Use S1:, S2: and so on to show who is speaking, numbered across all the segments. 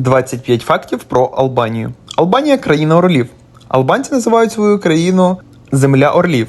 S1: 25 фактів про Албанію. Албанія країна орлів. Албанці називають свою країну Земля орлів.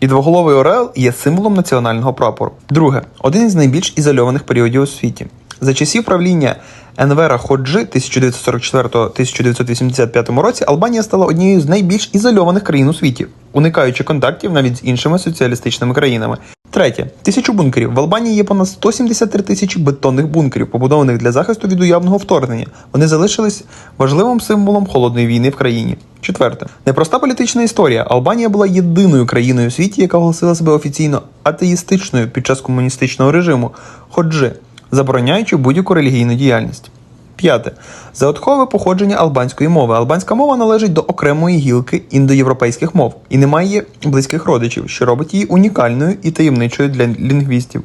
S1: І двоголовий орел є символом національного прапору. Друге, один із найбільш ізольованих періодів у світі. За часів правління Енвера Ходжи 1944-1985 році Албанія стала однією з найбільш ізольованих країн у світі, уникаючи контактів навіть з іншими соціалістичними країнами. Третє тисячу бункерів. В Албанії є понад 173 тисячі бетонних бункерів, побудованих для захисту від уявного вторгнення. Вони залишились важливим символом холодної війни в країні. Четверте, непроста політична історія. Албанія була єдиною країною у світі, яка оголосила себе офіційно атеїстичною під час комуністичного режиму, ходжи, забороняючи будь-яку релігійну діяльність. П'яте. Загадкове походження албанської мови. Албанська мова належить до окремої гілки індоєвропейських мов і не має близьких родичів, що робить її унікальною і таємничою для лінгвістів.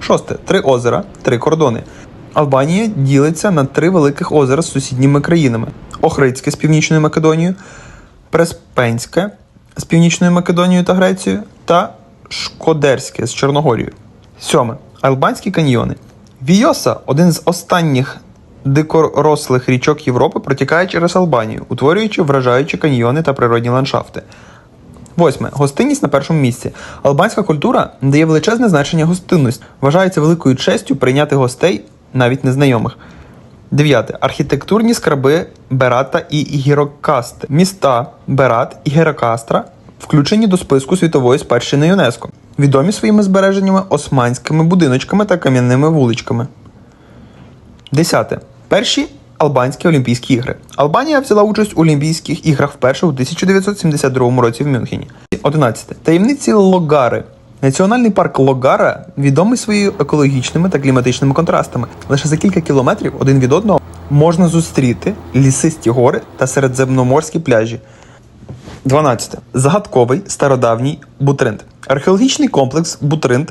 S1: Шосте. Три озера, три кордони. Албанія ділиться на три великих озера з сусідніми країнами: Охридське з Північною Македонією, Преспенське з Північною Македонією та Грецією та Шкодерське з Чорногорією. Сьоме. Албанські каньйони. Війоса один з останніх дикорослих річок Європи, протікає через Албанію, утворюючи вражаючі каньйони та природні ландшафти. Восьме. Гостинність на першому місці. Албанська культура дає величезне значення гостинності. Вважається великою честю прийняти гостей, навіть незнайомих. Дев'яте. Архітектурні скарби Берата і Гірокасти. Міста Берат і Герокастра включені до списку світової спадщини ЮНЕСКО, відомі своїми збереженнями османськими будиночками та кам'яними вуличками. Десяте. Перші Албанські Олімпійські ігри. Албанія взяла участь у Олімпійських іграх вперше у 1972 році в Мюнхені. 11. Таємниці Логари. Національний парк Логара відомий своїми екологічними та кліматичними контрастами. Лише за кілька кілометрів один від одного можна зустріти лісисті гори та середземноморські пляжі. 12. Загадковий стародавній Бутринд. Археологічний комплекс Бутринд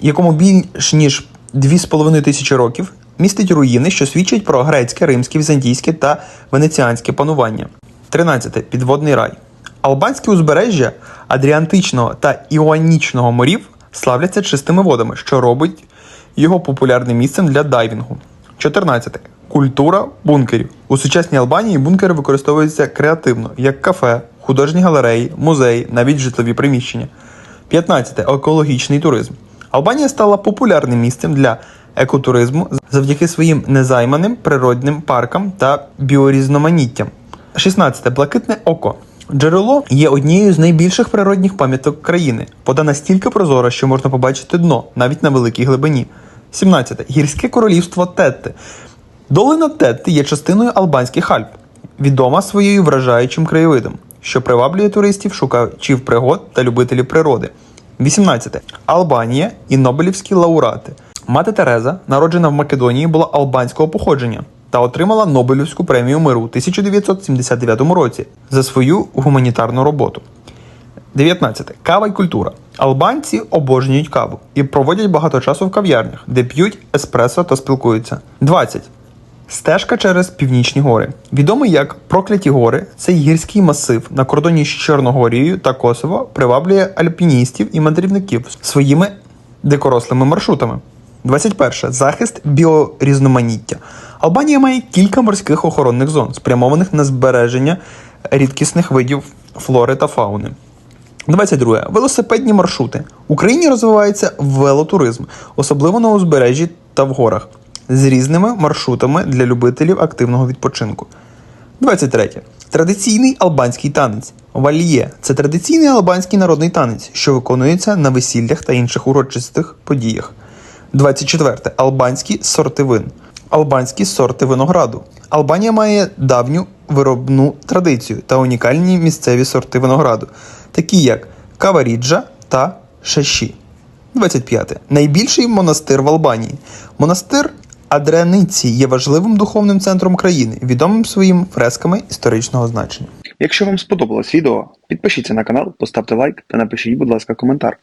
S1: якому більш ніж 2,5 тисячі років, містить руїни, що свідчать про грецьке, римське, візантійське та венеціанське панування. 13. Підводний рай. Албанське узбережжя Адріантичного та Іоанічного морів славляться чистими водами, що робить його популярним місцем для дайвінгу. 14. Культура бункерів. У сучасній Албанії бункери використовуються креативно, як кафе, художні галереї, музеї, навіть житлові приміщення. 15. Екологічний туризм. Албанія стала популярним місцем для екотуризму завдяки своїм незайманим природним паркам та біорізноманіттям. 16. Блакитне око. Джерело є однією з найбільших природних пам'яток країни. Вода настільки прозора, що можна побачити дно навіть на великій глибині. 17. Гірське королівство Тетти. Долина Тетти є частиною Албанських Альп, відома своєю вражаючим краєвидом, що приваблює туристів, шукачів пригод та любителів природи. 18. Албанія і Нобелівські лауреати. Мати Тереза, народжена в Македонії, була албанського походження та отримала Нобелівську премію миру у 1979 році за свою гуманітарну роботу. 19. Кава й культура. Албанці обожнюють каву і проводять багато часу в кав'ярнях, де п'ють еспресо та спілкуються. 20. Стежка через північні гори. Відомий як Прокляті гори, цей гірський масив на кордоні з Чорногорією та Косово приваблює альпіністів і мандрівників своїми дикорослими маршрутами. 21. Захист біорізноманіття. Албанія має кілька морських охоронних зон, спрямованих на збереження рідкісних видів флори та фауни. 22. Велосипедні маршрути. В Україні розвивається велотуризм, особливо на узбережжі та в горах, з різними маршрутами для любителів активного відпочинку. 23. Традиційний албанський танець. Вальє це традиційний албанський народний танець, що виконується на весіллях та інших урочистих подіях. 24. Албанські сорти вин. Албанські сорти винограду. Албанія має давню виробну традицію та унікальні місцеві сорти винограду, такі як Каваріджа та Шаші. 25. Найбільший монастир в Албанії. Монастир Адряниці є важливим духовним центром країни, відомим своїм фресками історичного значення.
S2: Якщо вам сподобалось відео, підпишіться на канал, поставте лайк та напишіть, будь ласка, коментар.